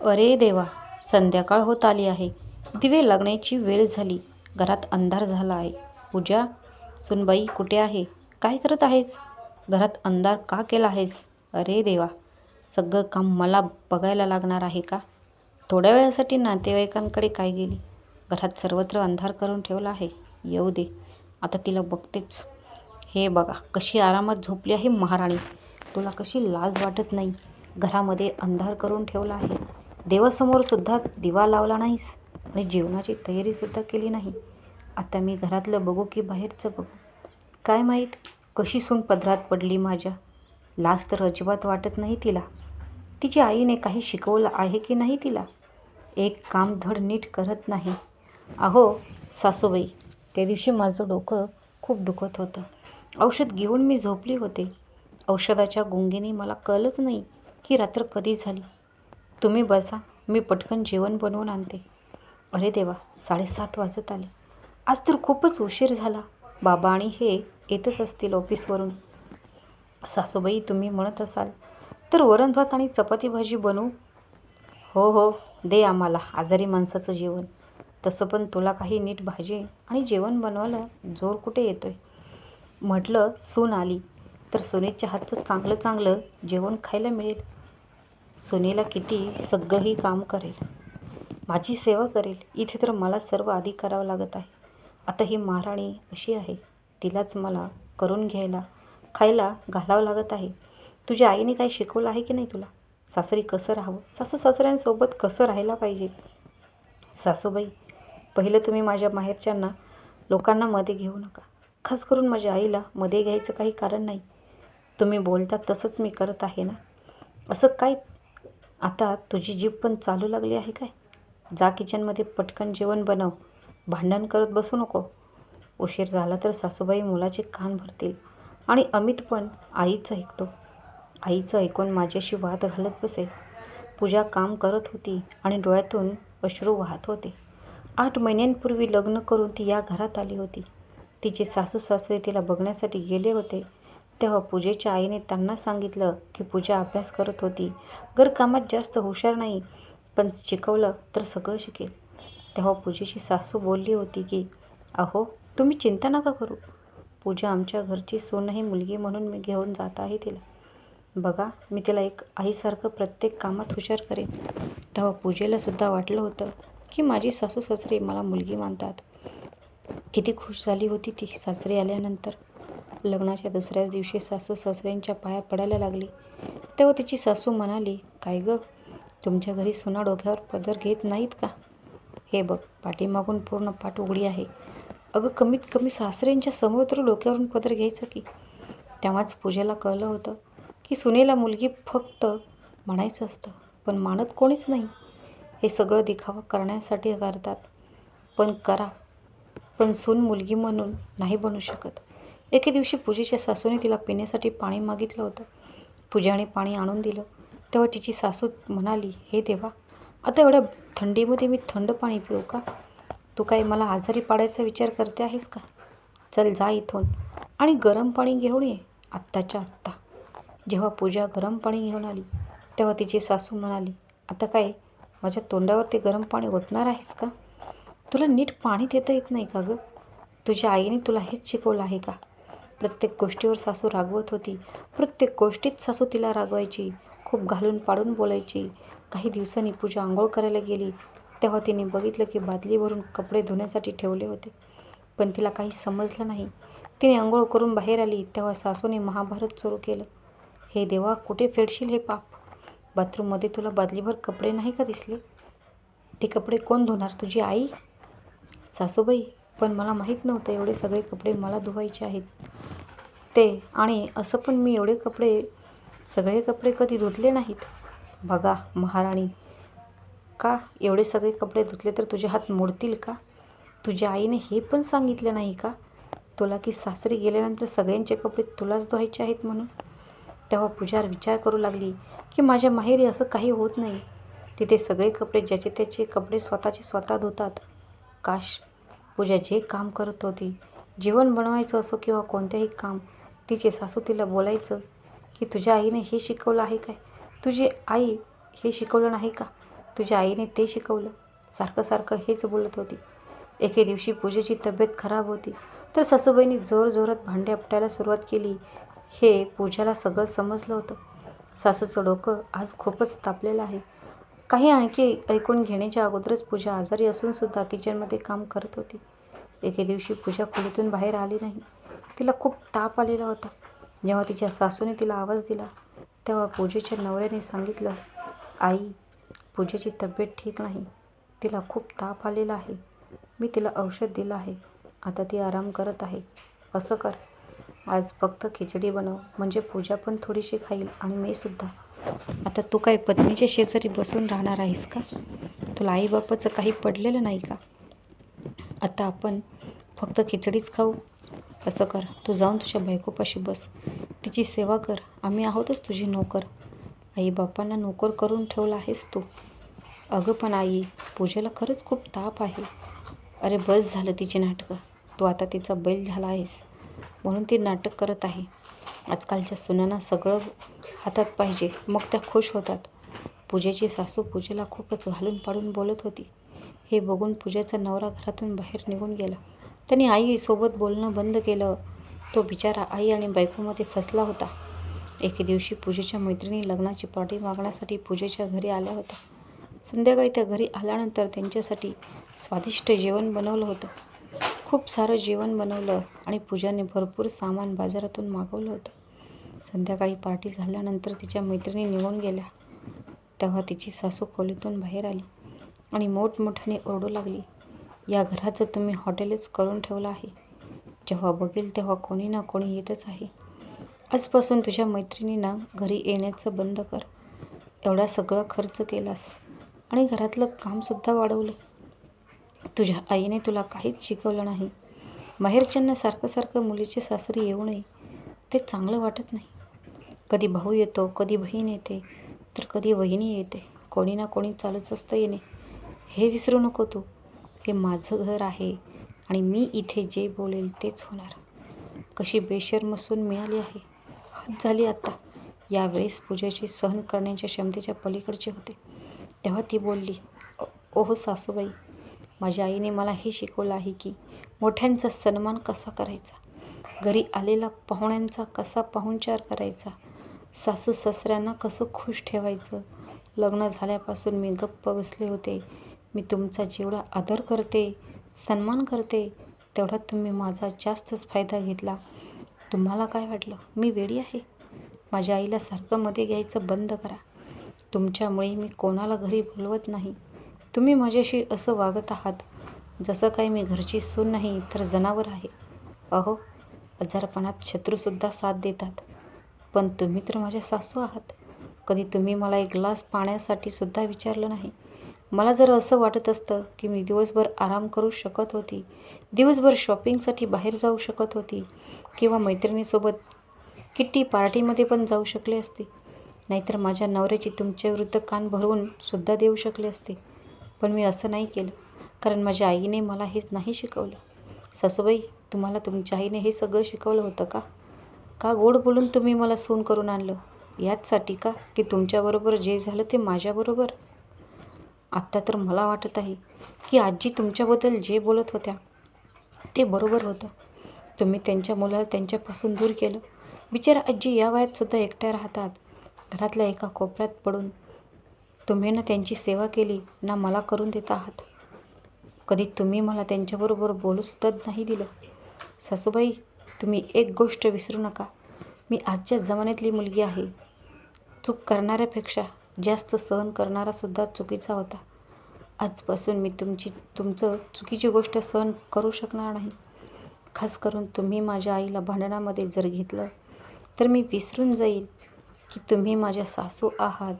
अरे देवा संध्याकाळ होत आली आहे. दिवे लागण्याची वेळ झाली. घरात अंधार झाला आहे. पूजा सुनबाई कुठे आहे? काय करत आहेस? घरात अंधार का केला आहेस? अरे देवा सगळं काम मला बघायला लागणार आहे का? थोड्या वेळासाठी नातेवाईकांकडे काय गेली? घरात सर्वत्र अंधार करून ठेवला आहे. येऊ दे आता तिला बघतेच. हे बघा कशी आरामात झोपली आहे महाराणी. तुला कशी लाज वाटत नाही? घरामध्ये अंधार करून ठेवला आहे. देवासमोरसुद्धा दिवा लावला नाहीस. आणि जेवणाची तयारीसुद्धा केली नाही. आता मी घरातलं बघू की बाहेरचं बघू. काय माहीत कशी सून पदरात पडली माझ्या. लाज तर अजिबात वाटत नाही तिला. तिच्या आईने काही शिकवलं आहे की नाही तिला? एक काम धड नीट करत नाही. अहो सासूबाई त्या दिवशी माझं डोकं खूप दुखत होतं. औषध घेऊन मी झोपली होते. औषधाच्या गुंगीने मला कळलंच नाही की रात्र कधी झाली. तुम्ही बसा मी पटकन जेवण बनवून आणते. अरे देवा साडेसात वाजत आले. आज तर खूपच उशीर झाला. बाबा आणि हे येतच असतील ऑफिसवरून. सासूबाई तुम्ही म्हणत असाल तर वरण भात आणि चपाती भाजी बनवू? हो हो दे आम्हाला आजारी माणसाचं जेवण. तसं पण तुला काही नीट भाजी आणि जेवण बनवायला जोर कुठे येतो आहे म्हटलं सून आली. तर सुनेच्या हातचं चांगलं चांगलं जेवण खायला मिळेल. सुनेला किती सगळंही काम करेल. माझी सेवा करेल. इथे तर मला सर्व आधी करावं लागत आहे. आता ही महाराणी अशी आहे? तिलाच मला करून घ्यायला खायला घालावं लागत आहे. तुझ्या आईने काही शिकवलं आहे की नाही तुला? सासरी कसं राहावं? सासू सासऱ्यांसोबत कसं राहायला पाहिजे? सासूबाई पहिलं तुम्ही माझ्या माहेरच्यांना लोकांना मध्ये घेऊ नका. खास करून माझ्या आईला मध्ये घ्यायचं काही कारण नाही. तुम्ही बोलता तसंच मी करत आहे ना? असं काय आता तुझी जीभ पण चालू लागली आहे काय? जा किचनमध्ये पटकन जेवण बनव. भांडण करत बसू नको. उशीर झाला तर सासूबाई मुलाचे कान भरतील. आणि अमित पण आईचं ऐकतो. आईचं ऐकून माझ्याशी वाद घालत बसेल. पूजा काम करत होती आणि डोळ्यातून अश्रू वाहत होते. आठ महिन्यांपूर्वी लग्न करून ती या घरात आली होती. तिचे सासू सासरे तिला बघण्यासाठी गेले होते. तेव्हा पूजेच्या आईने त्यांना सांगितलं की पूजा अभ्यास करत होती. घरकामात जास्त हुशार नाही पण शिकवलं तर सगळं शिकेल. तेव्हा पूजेची सासू बोलली होती की अहो तुम्ही चिंता नका करू. पूजा आमच्या घरची सोनही मुलगी म्हणून मी घेऊन जात आहे तिला. बघा मी तिला एक आईसारखं प्रत्येक कामात हुशार करेन. तेव्हा पूजेलासुद्धा वाटलं होतं की माझी सासू सासरे मला मुलगी मानतात. किती खुश झाली होती ती सासरी आल्यानंतर. लग्नाच्या दुसऱ्याच दिवशी सासू सासऱ्यांच्या पाया पडायला लागली. तेव्हा तिची सासू म्हणाली काय गं तुमच्या घरी सुना डोक्यावर पदर घेत नाहीत का? हे बघ पाठीमागून पूर्ण पाठ उघडी आहे. अगं कमीत कमी सासऱ्यांच्या समोर तर डोक्यावरून पदर घ्यायचं की. तेव्हाच पूजेला कळलं होतं की सुनेला मुलगी फक्त म्हणायचं असतं पण मानत कोणीच नाही. हे सगळं दिखावा करण्यासाठी करतात. पण करा. पण सून मुलगी म्हणून नाही बनू शकत. एके दिवशी पूजेच्या सासूने तिला पिण्यासाठी पाणी मागितलं होतं. पूजाने पाणी आणून दिलं. तेव्हा तिची सासू म्हणाली हे देवा आता एवढ्या थंडीमध्ये मी थंड पाणी पिऊ का? तू काही मला आजारी पाडायचा विचार करते आहेस का? चल जा इथून आणि गरम पाणी घेऊन ये आत्ताच्या आत्ता. जेव्हा पूजा गरम पाणी घेऊन आली तेव्हा तिची सासू म्हणाली आता काय माझ्या तोंडावर ते गरम पाणी ओतणार आहेस का? तुला नीट पाणी देता येत नाही का गं? तुझ्या आईने तुला हेच शिकवलं आहे का? प्रत्येक गोष्टीवर सासू रागवत होती. प्रत्येक गोष्टीत सासू तिला रागवायची. खूप घालून पाडून बोलायची. काही दिवसांनी पूजा आंघोळ करायला गेली. तेव्हा तिने बघितलं की बादलीवरून कपडे धुण्यासाठी ठेवले होते. पण तिला काही समजलं नाही. तिने आंघोळ करून बाहेर आली. तेव्हा सासूने महाभारत सुरू केलं. हे देवा कुठे फेडशील हे पाप? बाथरूममध्ये तुला बादलीभर कपडे नाही का दिसले? ते कपडे कोण धुणार? तुझी आई? सासूबाई पण मला माहीत नव्हतं. एवढे सगळे कपडे मला धुवायचे आहेत. ते आणि असं पण मी एवढे कपडे सगळे कपडे कधी धुतले नाहीत. बघा महाराणी का एवढे सगळे कपडे धुतले तर तुझे हात मोडतील का? तुझ्या आईने हे पण सांगितलं नाही का? तुला की सासरी गेल्यानंतर सगळ्यांचे कपडे तुलाच धुवायचे आहेत म्हणून? तेव्हा पूजार विचार करू लागली की माझ्या माहेरी असं काही होत नाही. तिथे सगळे कपडे ज्याचे त्याचे कपडे स्वतःचे स्वतः धुतात. काश पूजा जे काम करत होती जेवण बनवायचं असो किंवा कोणतेही काम तिचे सासू तिला बोलायचं की तुझ्या आईने हे शिकवलं आहे काय? तुझी आई हे शिकवलं नाही का? तुझ्या आईने ते शिकवलं. सारखं सारखं हेच बोलत होती. एके दिवशी पूजेची तब्येत खराब होती. तर सासूबाईंनी जोरजोरात भांडे आपटायला सुरुवात केली. हे पूजाला सगळं समजलं होतं. सासूचं डोकं आज खूपच तापलेलं आहे. काही आणखी ऐकून घेण्याच्या अगोदरच पूजा आजारी असूनसुद्धा किचनमध्ये काम करत होती. एके दिवशी पूजा खोलीतून बाहेर आली नाही. तिला खूप ताप आलेला होता. जेव्हा तिच्या सासूने तिला आवाज दिला तेव्हा पूजेच्या नवऱ्याने सांगितलं आई पूजेची तब्येत ठीक नाही. तिला खूप ताप आलेला आहे. मी तिला औषध दिलं आहे. आता ती आराम करत आहे. असं कर. आज फक्त खिचडी बनव. म्हणजे पूजा पण थोडीशी खाईल आणि मी सुद्धा. आता तू काय पत्नीच्या शेजारी बसून राहणार आहेस का? तुला आईबापाचं काही पडलेलं नाही का? आता आपण फक्त खिचडीच खाऊ असं कर. तू जाऊन तुझ्या बायकोपाशी बस. तिची सेवा कर. आम्ही आहोतच तुझी नोकर. आई बापांना नोकर करून ठेवला आहेस तू. अगं पण आई पूजेला खरंच खूप ताप आहे. अरे बस झालं तिची नाटकं. तू आता तिचा बैल झाला आहेस. म्हणून ती नाटक करत आहे. आजकालच्या सुनांना सगळं हातात पाहिजे. मग त्या खुश होतात. पूजेची सासू पूजेला खूपच घालून पाडून बोलत होती. हे बघून पूजेचा नवरा घरातून बाहेर निघून गेला. त्यांनी आईसोबत बोलणं बंद केलं. तो बिचारा आई आणि बायकोमध्ये फसला होता. एके दिवशी पूजेच्या मैत्रिणी लग्नाची पार्टी मागण्यासाठी पूजेच्या घरी आल्या होत्या. संध्याकाळी त्या घरी आल्यानंतर त्यांच्यासाठी स्वादिष्ट जेवण बनवलं होतं. खूप सारं जेवण बनवलं आणि पूजाने भरपूर सामान बाजारातून मागवलं होतं. संध्याकाळी पार्टी झाल्यानंतर तिच्या मैत्रिणी निघून गेल्या. तेव्हा तिची सासू खोलीतून बाहेर आली आणि मोठमोठ्याने ओरडू लागली. या घराचं तुम्ही हॉटेलच करून ठेवलं आहे. जेव्हा बघेल तेव्हा कोणी ना कोणी येतच आहे. आजपासून तुझ्या मैत्रिणींना घरी येण्याचं बंद कर. एवढा सगळं खर्च केलास आणि घरातलं कामसुद्धा वाढवलं. तुझ्या आईने तुला काहीच शिकवलं नाही. माहेरच्यांना सारखं सारखं मुलीचे सासरी येऊ नये. ते चांगलं वाटत नाही. कधी भाऊ येतो कधी बहीण येते तर कधी वहिनी येते. कोणी ना कोणी चालूच असतं येणे. हे विसरू नको तू. हे माझं घर आहे आणि मी इथे जे बोलेल तेच होणार. कशी बेशर्म सून मिळाली आहे. हद झाली आता. यावेळेस पूजेचे सहन करण्याच्या क्षमतेच्या पलीकडचे होते. तेव्हा ती बोलली ओहो सासूबाई माझ्या आईने मला हे शिकवलं आहे की मोठ्यांचा सन्मान कसा करायचा? घरी आलेला पाहुण्यांचा कसा पाहुणचार करायचा? सासू सासऱ्यांना कसं खुश ठेवायचं? लग्न झाल्यापासून मी गप्प बसले होते. मी तुमचा जेवढा आदर करते सन्मान करते तेवढा तुम्ही माझा जास्तच फायदा घेतला. तुम्हाला काय वाटलं? मी वेडी आहे. माझ्या आईला सारखं मध्ये घ्यायचं बंद करा. तुमच्यामुळे मी कोणाला घरी बोलवत नाही. तुम्ही माझ्याशी असं वागत आहात. जसं काही मी घरची सून नाही तर जनावर आहे. अहो आजारपणात शत्रूसुद्धा साथ देतात. पण तुम्ही तर माझ्या सासू आहात. कधी तुम्ही मला एक ग्लास पाण्यासाठी सुद्धा विचारलं नाही. मला जर असं वाटत असतं की मी दिवसभर आराम करू शकत होती दिवसभर शॉपिंगसाठी बाहेर जाऊ शकत होती किंवा मैत्रिणीसोबत किट्टी पार्टीमध्ये पण जाऊ शकले असते नाहीतर माझ्या नवऱ्याची तुमच्याविरुद्ध कान भरवून सुद्धा देऊ शकले असते. पण मी असं नाही केलं कारण माझ्या आईने मला हेच नाही शिकवलं. सासूबाई तुम्हाला तुमच्या आईने हे सगळं शिकवलं होतं का? का गोड बोलून तुम्ही मला सून करून आणलं? याचसाठी का? की तुमच्याबरोबर जे झालं ते माझ्याबरोबर? आत्ता तर मला वाटत आहे की आजी तुमच्याबद्दल जे बोलत होत्या ते बरोबर होतं. तुम्ही त्यांच्या मुलाला त्यांच्यापासून दूर केलं. बिचारा आजी या वयातसुद्धा एकट्या राहतात. घरातल्या एका कोपऱ्यात पडून तुम्ही ना त्यांची सेवा केली ना मला करून देत आहात. कधी तुम्ही मला त्यांच्याबरोबर बोलूसुद्धा नाही दिलं. सासूबाई तुम्ही एक गोष्ट विसरू नका. मी आजच्या जमान्यातली मुलगी आहे. चूक करणाऱ्यापेक्षा जास्त सहन करणारासुद्धा चुकीचा होता. आजपासून मी तुमची तुमचं चुकीची गोष्ट सहन करू शकणार नाही. खास करून तुम्ही माझ्या आईला भांडणामध्ये जर घेतलं तर मी विसरून जाईल की तुम्ही माझ्या सासू आहात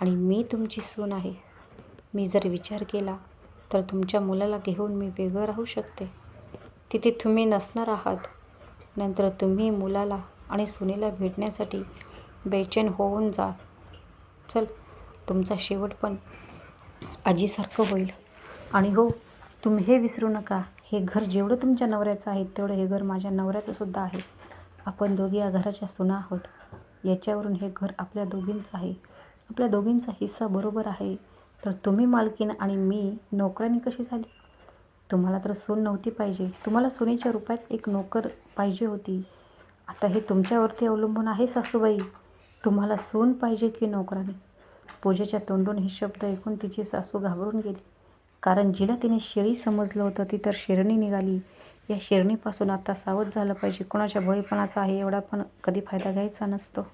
आणि मी तुमची सून आहे. मी जर विचार केला तर तुमच्या मुलाला घेऊन मी वेगळं राहू शकते. तिथे तुम्ही नसणार आहात. नंतर तुम्ही मुलाला आणि सुनेला भेटण्यासाठी बेचैन होऊन जा. चल तुमचा शेवट पण आजीसारखं होईल. आणि हो तुम्ही हे विसरू नका. हे घर जेवढं तुमच्या नवऱ्याचं आहे तेवढं हे घर माझ्या नवऱ्याचंसुद्धा आहे. आपण दोघी या घराच्या सुना आहोत. याच्यावरून हे घर आपल्या दोघींचं आहे. आपल्या दोघींचा हिस्सा बरोबर आहे. तर तुम्ही मालकीन आणि मी नोकरानी कशी झाली? तुम्हाला तर सून नव्हती पाहिजे. तुम्हाला सुनेच्या रूपात एक नोकर पाहिजे होती. आता हे तुमच्यावरती अवलंबून आहे सासूबाई. तुम्हाला सून पाहिजे की नोकराने? पूजेच्या तोंडून हे शब्द ऐकून तिची सासू घाबरून गेली. कारण जिला तिने शेळी समजलं होतं ती तर शेरणी निघाली. या शेरणीपासून आता सावध झालं पाहिजे. कोणाच्या बळीपणाचा आहे एवढा पण कधी फायदा घ्यायचा नसतो.